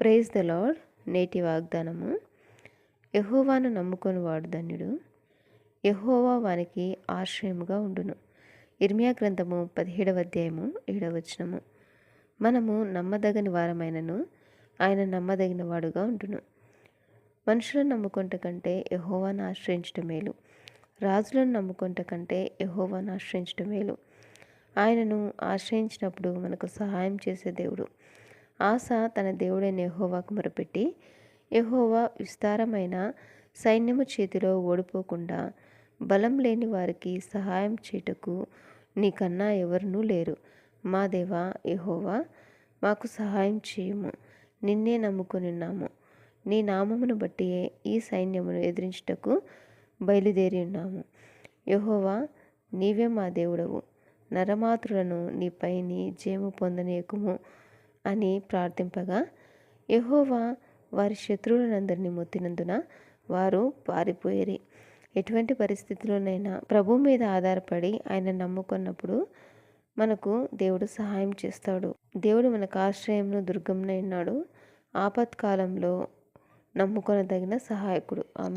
Praise the lord నేటి వాగ్దానము. యహోవాను నమ్ముకొని వాడు ధన్యుడు. యహోవా వానికి ఆశ్రయముగా ఉండును. ఇర్మియా గ్రంథము పదిహేడవ అధ్యాయము ఏడవచనము మనము నమ్మదగని వారమైనను ఆయన నమ్మదగిన వాడుగా ఉండును. మనుషులను నమ్ముకుంట కంటే యహోవాను ఆశ్రయించటం మేలు. రాజులను నమ్ముకుంట కంటే యహోవాను ఆశ్రయించటం మేలు. ఆయనను ఆశ్రయించినప్పుడు మనకు సహాయం చేసే దేవుడు. ఆశ తన దేవుడైన యహోవాకు మొరపెట్టి యహోవా విస్తారమైన సైన్యము చేతిలో ఓడిపోకుండా బలం లేని వారికి సహాయం చేయుటకు నీకన్నా ఎవరునూ లేరు. మా దేవా యహోవా మాకు సహాయం చేయము. నిన్నే నమ్ముకొని ఉన్నాము. నీ నామమును బట్టి ఈ సైన్యమును ఎదిరించుటకు బయలుదేరి ఉన్నాము. యహోవా నీవే మా దేవుడవు. నరమాతృలను నీపైని జేము పొందనీయకుము. అని ప్రార్థింపగా యహోవా వారి శత్రువులందరినీ మొత్తినందున వారు పారిపోయేరి. ఎటువంటి పరిస్థితుల్లోనైనా ప్రభు మీద ఆధారపడి ఆయన నమ్ముకున్నప్పుడు మనకు దేవుడు సహాయం చేస్తాడు. దేవుడు మనకు ఆశ్రయంను దుర్గంనైనాడు ఆపత్కాలంలో నమ్ముకొనదగిన సహాయకుడు. ఆమె